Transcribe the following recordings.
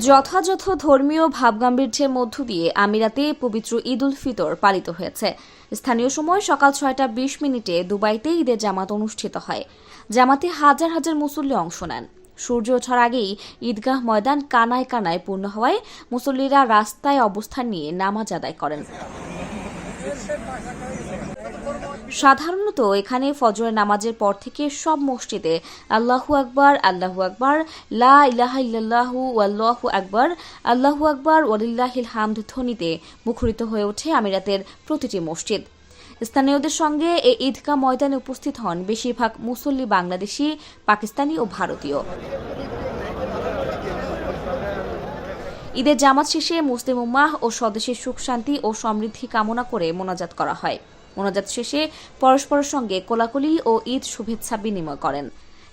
যথাযথ ধর্মীয় ভাবগাম্ভীর্যের মধ্য দিয়ে আমিরাতে পবিত্র ঈদ উল ফিতর পালিত হয়েছে। স্থানীয় সময় সকাল ছয়টা বিশ মিনিটে দুবাইতে ঈদের জামাত অনুষ্ঠিত হয়। জামাতে হাজার হাজার মুসল্লি অংশ নেন। সূর্য ওঠার আগেই ঈদগাহ ময়দান কানায় কানায় পূর্ণ হওয়ায় মুসল্লিরা রাস্তায় অবস্থান নিয়ে নামাজ আদায় করেন। সাধারণত এখানে ফজরের নামাজের পর থেকে সব মসজিদে আল্লাহু আকবার আল্লাহু আকবার, লা ইলাহা ইল্লাল্লাহু আল্লাহু আকবার আল্লাহু আকবার, ওয়ালিল্লাহিল হামদ ধ্বনিতে মুখরিত হয়ে ওঠে আমিরাতের প্রতিটি মসজিদ। স্থানীয়দের সঙ্গে এই ঈদগাহ ময়দানে উপস্থিত হন বেশিরভাগ মুসল্লি বাংলাদেশি, পাকিস্তানি ও ভারতীয়। ঈদের জামাত শেষে মুসলিম উম্মাহ ও স্বদেশের সুখ, শান্তি ও সমৃদ্ধি কামনা করে মোনাজাত করা হয়। মোনাজাত শেষে পরস্পরের সঙ্গে কোলাকুলি ও ঈদ শুভেচ্ছা বিনিময় করেন।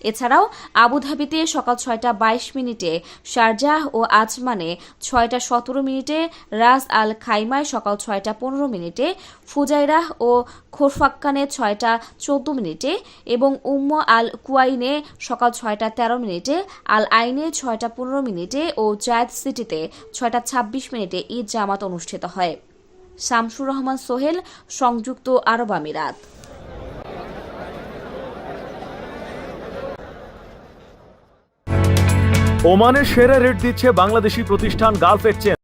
এছাড়াও আবুধাবিতে সকাল ছয়টা বাইশ মিনিটে শারজাহ ও আজমানে ছয়টা সতেরো মিনিটে, রাজ আল খাইমায় সকাল ছয়টা পনেরো মিনিটে, ফুজাইরাহ ও খোরফাক্কানে ছয়টা চোদ্দ মিনিটে এবং উম্ম আল কুয়াইনে সকাল ছয়টা তেরো মিনিটে, আল আইনে ছয়টা পনেরো মিনিটে ও জায়দ সিটিতে ছয়টা ছাব্বিশ মিনিটে ঈদ জামাত অনুষ্ঠিত হয়। শামসুর রহমান সোহেল, সংযুক্ত আরব আমিরাত। ওমানের সেরা রেট দিচ্ছে বাংলাদেশি প্রতিষ্ঠান গালফ এক্সচেঞ্জ